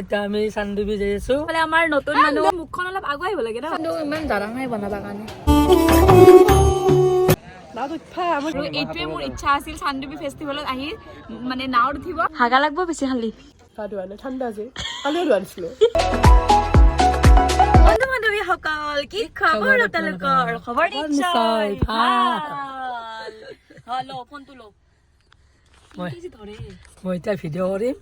এতিয়া আমি চান্দুবি যাই আছো। মানে আমাৰ নতুন মানুহ মুখখন অলপ আগুৱাই আহিব লাগে ন? কিন্তু ইমান জানা নাই বনাবৰ কাৰণে আৰু এইটোৱে মোৰ ইচ্ছা আছিল চান্দুবি ফেষ্টিভেলত আহি মানে নাৱত উঠিব। হাগা লাগব বেছি খালি ঠাণ্ডা যে। কালিও লোৱা নাছিলো। বন্ধু বান্ধৱীসকল কি খবৰ আপোনালোকৰ খবৰ নিশ্চয় ভাল। হয়, ল ফোনটো ল। মই কি যে ধৰে। মই এতিয়া ভিডিঅ' কৰিম।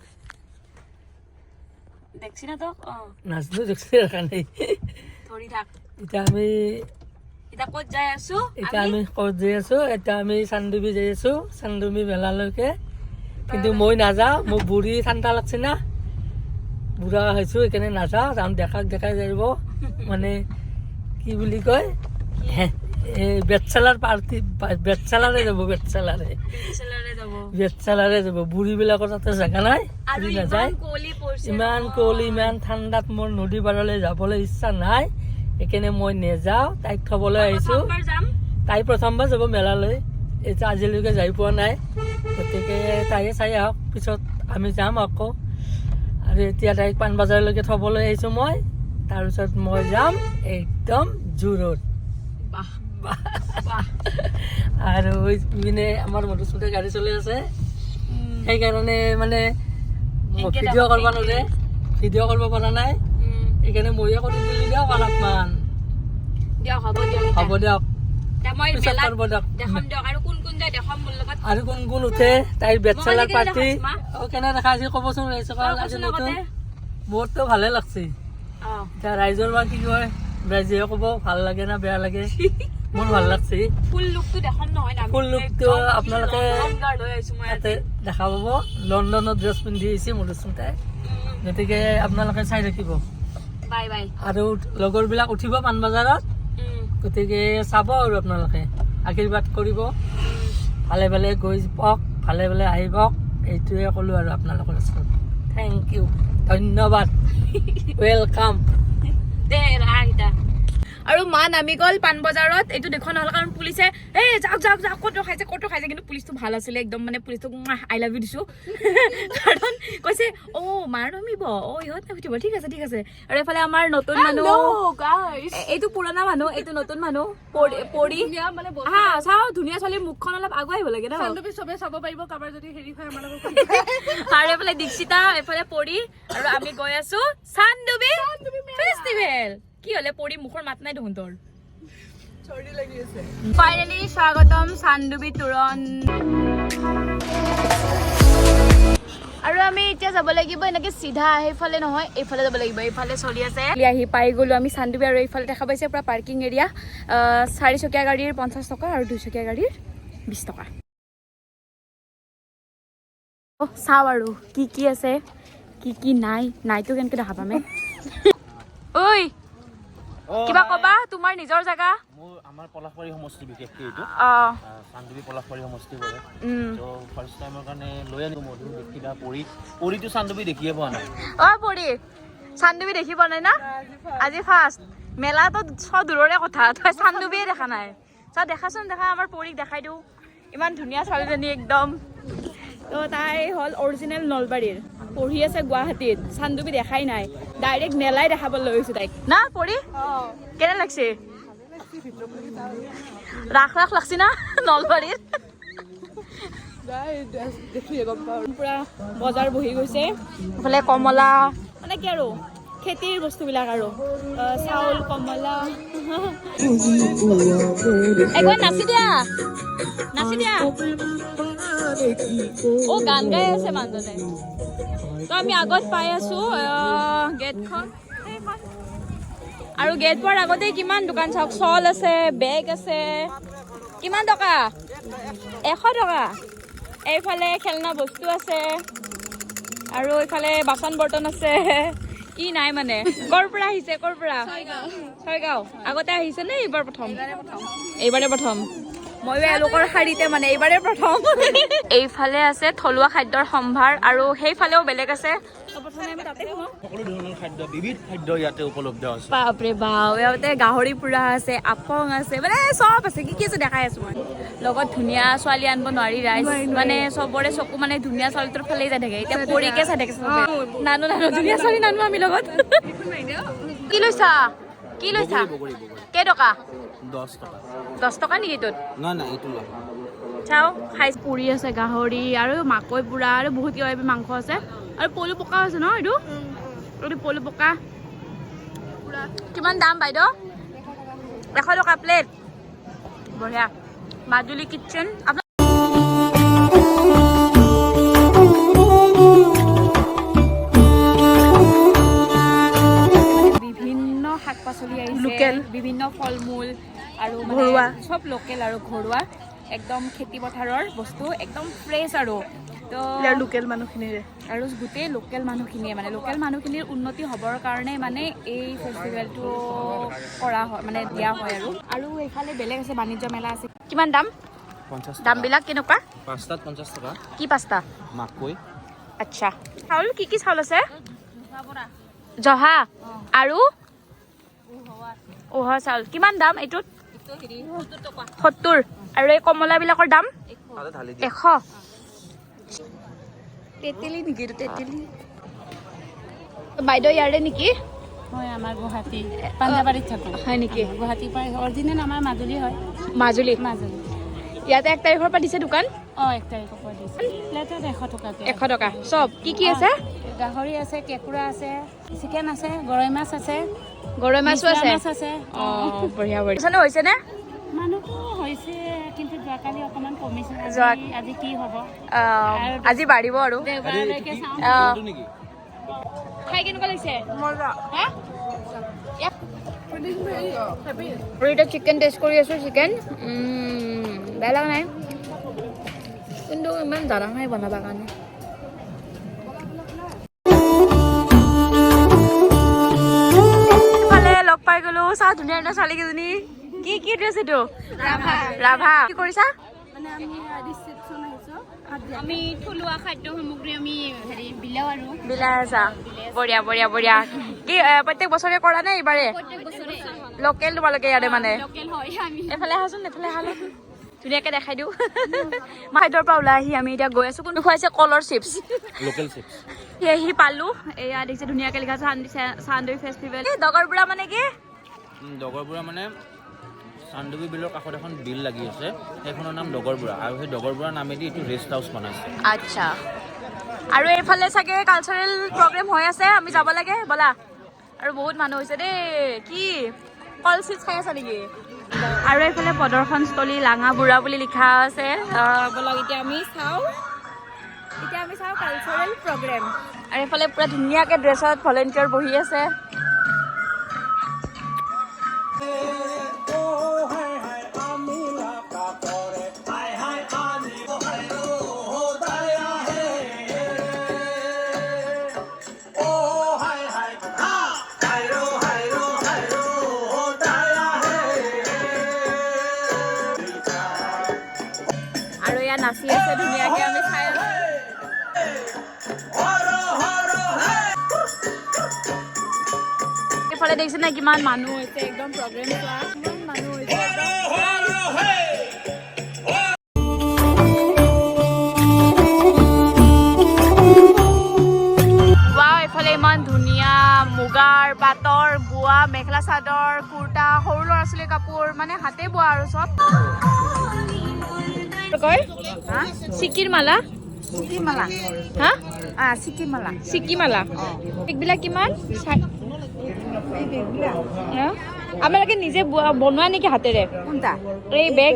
দেখছি না অ নাজনো দেখছি কাৰণে ধৰি থাক। এতিয়া আমি এতিয়া ক'ত যাই আছো? এতিয়া আমি ক'ত যাই আছো? এতিয়া আমি চান্দুবি যাই আছো চান্দুবি মেলালৈকে। কিন্তু মই নাযাওঁ মোক বুঢ়ী ঠাণ্ডা লাগছে না। বুঢ়া হৈছো সেইকাৰণে নাযাওঁ। যাম দেখাক দেখাই যাব। মানে কি বুলি কয়? বেটচেলাৰ পাৰ্টি বেটচেলাৰে যাব বেটচেলাৰে। চেলাৰে যাব বুঢ়ীবিলাকৰ তাতে জেগা নাই? নাযায়? ইমান কুঁৱলী ইমান ঠাণ্ডাত মোৰ নদী পাৰলৈ যাবলৈ ইচ্ছা নাই। সেইকাৰণে মই নেযাওঁ তাইক থবলৈ আহিছোঁ। তাই প্ৰথমবাৰ যাব মেলালৈ। এতিয়া আজিলৈকে যাই পোৱা নাই। গতিকে তাইয়ে চাই আহক পিছত আমি যাম আকৌ। আৰু এতিয়া তাইক পাণবজাৰলৈকে থ'বলৈ আহিছোঁ মই। তাৰপিছত মই যাম একদম জোৰত। বাহ আৰু ইপিনে আমাৰ মধুস্মতে গাড়ী চলি আছে। সেইকাৰণে মানে ভিডিঅ' কৰিব নোৱাৰে ভিডিঅ' কৰিব পৰা নাই। সেইকাৰণে ময়ে কৰি বুলি দিয়ক অলপমান। দিয়ক হ'ব দিয়ক হ'ব দিয়ক। আৰু কোন কোন উঠে তাইৰ বেচেলাৰ পাৰ্টি কেনে দেখা আছে ক'বচোন আজি নতুন। মোৰতো ভালে লাগছে। এতিয়া ৰাইজৰ বা কি কয় ৰাইজে ক'ব ভাল লাগে না বেয়া লাগে। মোৰ ভালো লাগছে। ফুল লুকটো দেখাম নহয় না ফুল lookটো আপোনালোকে- তাতে দেখা পাব। লণ্ডনত ড্ৰেছ পিন্ধি আহিছে মধুস্মিতাই গতিকে আপোনালোকে চাই থাকিব। Bye bye. আৰু লগৰবিলাক উঠিব পাণবজাৰত। গতিকে চাব আৰু আপোনালোকে। আশীৰ্বাদ কৰিব। ভালে ভালে গৈ পাওক ভালে ভালে আহিব এইটোৱে ক'লোঁ আৰু আপোনালোকৰ ওচৰত। থেংক ইউ ধন্যবাদ। ৱেলকাম আৰু মা নামি গ'ল পাণবজাৰত। এইটো দেখুৱা নহ'ল কাৰণ পুলিচে এই যাওক যাওক যাওক ক'ত ৰখাইছে ক'ত ৰখাইছে? কিন্তু পুলিচটো ভালো আছিলে একদম মানে পুলিচটোক আই লাভ ইউ দিছোঁ। কাৰণ কৈছে অ' মাৰ নামিব অ' ইহঁত নামিব ঠিক আছে ঠিক আছে। আৰু এইফালে আমাৰ নতুন মানুহ এইটো পুৰণা মানুহ এইটো নতুন মানুহ পৰি পৰি। হা চাওঁ ধুনীয়া ছোৱালীৰ মুখখন অলপ আগুৱাই আহিব লাগে ন? চবে চাব পাৰিব কাৰোবাৰ যদি হেৰি হয় আমাৰ আৰু এইফালে দীক্ষিতা এইফালে পৰি আৰু আমি গৈ আছো চান্দুবি ফেষ্টিভেল। কি হলে পৰি মুখৰ মাত নাই দেখোন তোৰ। ফাইনেলি স্বাগতম চান্দুবি তোৰণ। আৰু আমি এতিয়া যাব লাগিব এনেকে চিধা সেইফালে নহয় এইফালে যাব লাগিব এইফালে চলি আছে। আহি পাই গলো আমি চান্দুবি আৰু এইফালে দেখা পাইছে পুৰা পাৰ্কিং এৰিয়া চাৰিচকীয়া গাড়ীৰ পঞ্চাছ টকা আৰু দুইচকীয়া গাড়ীৰ বিছ টকা। অ, চাওঁ আৰু কি কি আছে কি কি নাই নাইতো কেনেকে দেখা পামে। কিবা কবা? তোমাৰ নিজৰ জেগা? মোৰ আমাৰ পলাশবাৰী সমষ্টি বিশেষকৈ এইটো। চান্দুবি পলাশবাৰী সমষ্টি পৰে। ত' ফাৰ্ষ্ট টাইমৰ কাৰণে লৈ আনিলোঁ মধু দেখিলা পৰি। পৰিটো চান্দুবি দেখিয়ে পোৱা নাই। অ পৰি। চান্দুবি দেখি পোৱা নাই না? আজি ফাৰ্ষ্ট মেলাটো চ দূৰৰে কথা। তই চান্দুবিয়ে দেখা নাই। চা দেখাচোন দেখা আমাৰ পৰিক দেখাই দিওঁ। ইমান ধুনীয়া ছোৱালীজনী একদম। তো তাই হ'ল অৰিজিনেল নলবাৰীৰ। পঢ়ি আছে গুৱাহাটীত চান্দুবি দেখাই নাই। ডাইৰেক্ট মেলাই দেখাব লৈ গৈছোঁ তাইক। না পৰি কেনে লাগছে? ৰাস ৰাস লাগছি না নলবাৰীত? পুৰা বজাৰ বহি গৈছে। এইফালে কমলা। মানে কি আৰু খেতিৰ বস্তুবিলাক আৰু। চাউল কমলা। একবাৰ নাচি দিয়া নাচি দিয়া অ গান গাই আছে মানুহজনে তো আমি আগত পাই আছো গেটখন। আৰু গেট পোৱাৰ আগতে কিমান দোকান চাওক চল আছে বেগ আছে কিমান টকা এশ টকা এইফালে খেলনা বস্তু আছে আৰু এইফালে বাচন বৰ্তন আছে কি নাই মানে। ক'ৰ পৰা আহিছে ক'ৰ পৰা? ছয়গাঁও। আগতে আহিছে নে এইবাৰ প্ৰথম। এইবাৰে প্ৰথম। ময়ো এওঁলোকৰ শাৰীতে মানে এইবাৰে প্ৰথম। এইফালে আছে থলুৱা খাদ্যৰ সম্ভাৰ আৰু সেইফালেও বেলেগ আছে। প্ৰথমে আমি তাতে সোমাওঁ। সকলো ধৰণৰ খাদ্য বিবিধ খাদ্য ইয়াতে উপলব্ধ আছে। বাপৰে বাও ইয়াতে গাহৰি পোৰা আছে আপং আছে মানে চব আছে। কি কি আছে দেখাই আছো মই। লগত ধুনীয়া ছোৱালী আনিব নোৱাৰি ৰাইজ মানে চবৰে চকু মানে ধুনীয়া ছোৱালীটোৰ ফালেই যাই থাকে। এতিয়া পৰিকে চাই থাকে নানো নানো ধুনীয়া ছোৱালী নানো আমি লগত। কি লৈছা? কি লৈছা? কেইটকা? দহ টকা। দহ টকা নেকি এইটোত নাই নাই এইটো লোৱা চাওঁ খাই পুৰি আছে গাহৰি আৰু মাকৈ পোৰা আৰু বহুত কিবা কিবি মাংস আছে। আৰু পলু পকা আছে ন এইটো? এইটো পলু পকা। কিমান দাম বাইদেউ? এশ টকা প্লেট বঢ়িয়া। মাজুলী কিটচেন বিভিন্ন ফল মূল আৰু মানে ঘৰুৱা। চব লোকেল আৰু ঘৰুৱা একদম খেতি পথাৰৰ বস্তু একদম ফ্ৰেছ আৰু। তো লোকেল মানুহখিনিৰে। আৰু গোটেই লোকেল মানুহখিনিয়ে মানে লোকেল মানুহখিনিৰ উন্নতি হ'বৰ কাৰণে মানে এই ফেষ্টিভেলটো কৰা হয় মানে দিয়া হয় আৰু। আৰু এইফালে বেলেগ আছে বাণিজ্য মেলা আছে। কিমান দাম? পঞ্চাছ দামবিলাক কেনেকুৱা? পাঁচটাত পঞ্চাছ টকা। কি পাঁচটা? মাকৈ। আচ্ছা। চাউল কি কি চাউল আছে? জহা। আৰু উহোৱা চাউল। কিমান দাম এইটোত? সত্তৰ। আৰু এই কমলাবিলাকৰ দাম? এশ। তেতেলী নেকি এইটো তেতেলী? বাইদেউ ইয়াৰে নেকি? হয় আমাৰ গুৱাহাটী পাঞ্জাবাৰীত থাকোঁ। হয় নেকি? গুৱাহাটীৰ পৰা অৰিজিনেল আমাৰ মাজুলী হয়। মাজুলী। মাজুলী। ইয়াতে এক তাৰিখৰ পৰা দিছে দোকান? অঁ এক তাৰিখৰ পৰা দিছে। প্লেটত এশ টকাকৈ। এশ টকা। চব কি কি আছে? গাহৰি আছে কেঁকুৰা আছে চিকেন আছে গৰৈ মাছ আছে গৰৈ মাছো আছে? মাছ আছে। অঁ বঢ়িয়া বঢ়িয়া। হৈছে নে মানুহটো হৈছে কিন্তু যোৱাকালি অকণমান কমিছে। যোৱা- আজি কি হ'ব? আজি বাঢ়িব আৰু। খাই কেনেকুৱা লাগিছে? মজা। হা? চিকেন টেষ্ট কৰি আছো চিকেন বেয়া লগা নাই। কিন্তু ইমান জানা নাই বনাবৰ কাৰণে। লগ পাই গলো। চা ধুনীয়া ধুনীয়া ছোৱালী কেইজনী কি কি ড্ৰেছ এইটো? ৰাভা। কি কৰিছা? মানে আমি ৰিচেপশ্যন আহিছোঁ। আমি থলুৱা খাদ্য সামগ্ৰী আমি হেৰি বিলাও আৰু। বিলাই আছা? বঢ়িয়া বঢ়িয়া বঢ়িয়া। কি প্ৰত্যেক বছৰে কৰা নে এইবাৰে? প্ৰত্যেক বছৰে। লোকেল তোমালোকে ইয়াতে মানে? লোকেল হয় আমি। এফালে আহাচোন এফালে আহা। অলপ। ধুনীয়াকে দেখাই দিওঁ। মাইদৰ পৰা ওলাই আহি আমি এতিয়া গৈ আছো। কোনটো খুৱাইছে? কলৰ চিপছ। লোকেল চিপছ সেয়েহি পালো। এয়া দেখিছে ধুনীয়াকে লিখা চান্দি ফেষ্টিভেল দগৰ বুঢ়া মানে কি? ডগৰবুঢ়া মানে চান্দুবি বিলৰ কাষত এখন বিল লাগি আছে। সেইখনৰ নাম ডগৰবুঢ়া আৰু সেই ডগৰবুঢ়া নামেদি এইটো ৰেষ্ট হাউচ বনাইছে। আচ্ছা। আৰু এইফালে চাগে কালচাৰেল প্ৰগ্ৰেম হৈ আছে। আমি যাব লাগে। ব'লা। আৰু বহুত মানুহ হৈছে দেই। কি? কল চিপছ খাই আছা নেকি? আৰু এইফালে প্ৰদৰ্শনস্থলী লাঙা বুঢ়া বুলি লিখা আছে। ব'লক এতিয়া আমি চাওঁ। এতিয়া আমি চাওঁ কালচাৰেল প্ৰগ্ৰেম আৰু এইফালে পুৰা ধুনীয়াকৈ ড্ৰেছত ভলেণ্টিয়াৰ বহি আছে। আৰু এয়া নাচি আছে ধুনীয়াকৈ আমি চাই এইফালে দেখিছে নে কিমান মানুহ হৈছে একদম প্ৰগ্ৰেম মুগাৰ পাটৰ বোৱা মেখেলা চাদৰ কুৰ্তা সৰু ল'ৰা ছোৱালীৰ কাপোৰ মানে হাতে বোৱা আৰু চব। কয়? চিকিৰ মালা চিকিৰ মালা হা চিকি মালা চিকি মালা এইবিলাক কিমান হা? আপোনালোকে নিজে বনোৱা নেকি হাতেৰে? এই বেগ?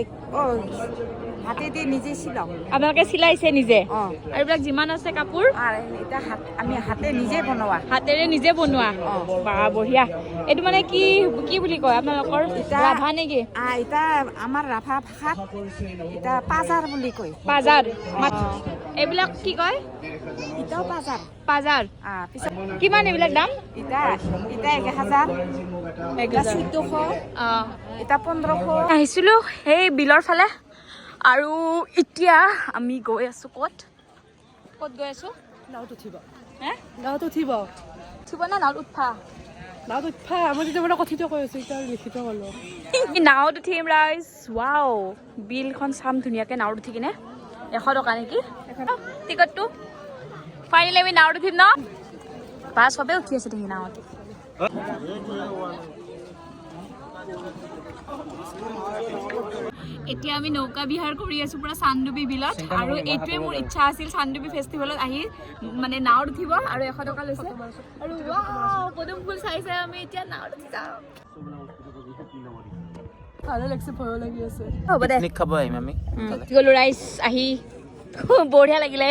অ হাতেদি নিজে চিলাও আপোনালোকে চিলাইছে নিজে। আৰু এইবিলাক যিমান আছে কাপোৰ এতিয়া হাত আমি হাতে নিজে বনোৱা। হাতেৰে নিজে বনোৱা। বা বঢ়িয়া। এইটো মানে কি কি বুলি কয় আপোনালোকৰ? ৰাভা নেকি? এতিয়া আমাৰ ৰাভা ভাষাত এতিয়া পাজাৰ বুলি কয়। পাজাৰ। এইবিলাক কি কয়? এতিয়াও পাজাৰ। পাজাৰ। কিমান এইবিলাক দাম? এতিয়া এতিয়া এক হাজাৰ। এতিয়া চৈধ্যশ। এতিয়া পোন্ধৰশ। আহিছিলোঁ সেই বিলৰ ফালে। আৰু এতিয়া আমি গৈ আছো ক'ত? ক'ত গৈ আছো? নাওত উঠিব। হে? নাওত উঠিব। উঠিব না নাৱত উঠা নাওত উঠা মই তেতিয়া মানে কথিত কৈ আছো এতিয়া লিখিত ক'লো নাৱত উঠিম ৰাইজ। ৱাও বিলখন চাম ধুনীয়াকৈ নাৱত উঠি কিনে। এশ টকা নেকি? টিকটটো। ফাইনেলি আমি নাৱত উঠিম ন? বা চবেই উঠি আছে দেখি নাৱত। এতিয়া আমি নৌকা বিহাৰ কৰি আছো পুৰা চান্দুবি বিলত। আৰু এইটোৱে মোৰ ইচ্ছা আছিল চান্দুবি ফেষ্টিভেলত আহি মানে নাৱত উঠিব আৰু এশ টকা লৈছে। আৰু পদুম ফুল চাইছে আমি এতিয়া নাৱত উঠি ভালে লাগিছে ভয়ো লাগি আছে। হ'ব দে। পিকনিক খাব আহিম আমি গ'লো ৰাইজ আহি। বঢ়িয়া লাগিলে।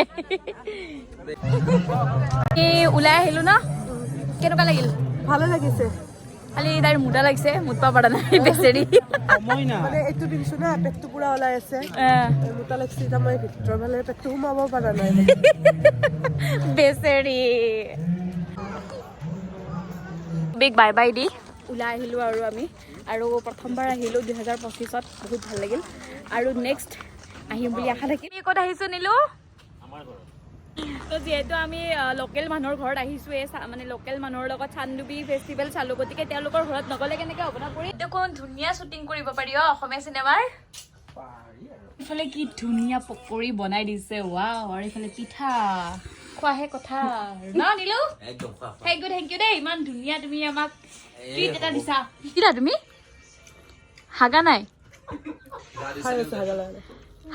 ওলাই আহিলো ন? কেনেকুৱা লাগিল? ভালে লাগিছে। খালি তাইৰ মুদা লাগিছে মুদ পাব পৰা নাই বেচেৰি। মানে এইটো পিন্ধিছো না পেটটো পুৰা ওলাই আছে। মোটা লাগিছে এতিয়া মই ভিতৰৰ ফালে পেটটো সোমাব পৰা নাই। বেচেৰি। বিগ বাই বাই দি। ওলাই আহিলোঁ আৰু আমি। আৰু প্ৰথমবাৰ আহিলোঁ দুহেজাৰ পঁচিছত বহুত ভালো লাগিল। আৰু নেক্সট আহিম বুলি আশা থাকিল। ক'ত আহিছোঁ নিলো? তো যিহেতু আমি লোকেল মানুহৰ ঘৰত আহিছোঁৱে চা- মানে লোকেল মানুহৰ লগত চান্দুবি ফেষ্টিভেল চালোঁ। গতিকে তেওঁলোকৰ ঘৰত নগ'লে কেনেকৈ হ'ব না কৰি দেখোন ধুনীয়া শ্বুটিং কৰিব পাৰি অ অসমীয়া চিনেমাৰ। ইফালে কি ধুনীয়া পকৰি বনাই দিছে ৱাও আৰু ইফালে পিঠা। খোৱাহে কথা ন নিলো? থেংক ইউ থেংক ইউ দেই ইমান ধুনীয়া তুমি আমাক ট্ৰিট এটা দিছা। কিটা তুমি? হাগা নাই?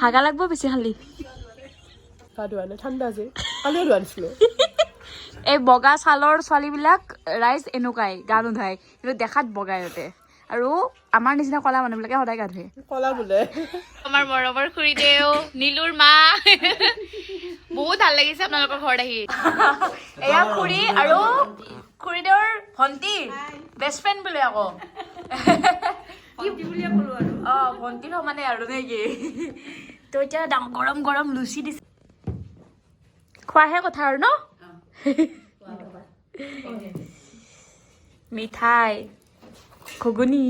হাগা লাগব বেছি খালি ঠাণ্ডা কালিও ধোৱা এই বগা ছালৰ ছোৱালীবিলাক ৰাইজ এনেকুৱাই গা নোধাই কিন্তু দেখাত বগাই সিহঁতে। আৰু আমাৰ নিচিনা কলা মানুহবিলাকে সদায় গা ধুৱে। কলা বোলে। আমাৰ মৰমৰ খুৰীদেউ নীলুৰ মা। বহুত ভাল লাগিছে আপোনালোকৰ ঘৰত আহি। এয়া খুৰী আৰু খুৰীদেউৰ ভণ্টি। বেষ্ট ফ্ৰেণ্ড বোলে আকৌ। অ ভণ্টিৰ সমানে আৰু নেকি তো এতিয়া গৰম গৰম লুচি দিছে। খোৱাহে কথা আৰু ন মিঠাই ঘুগুনি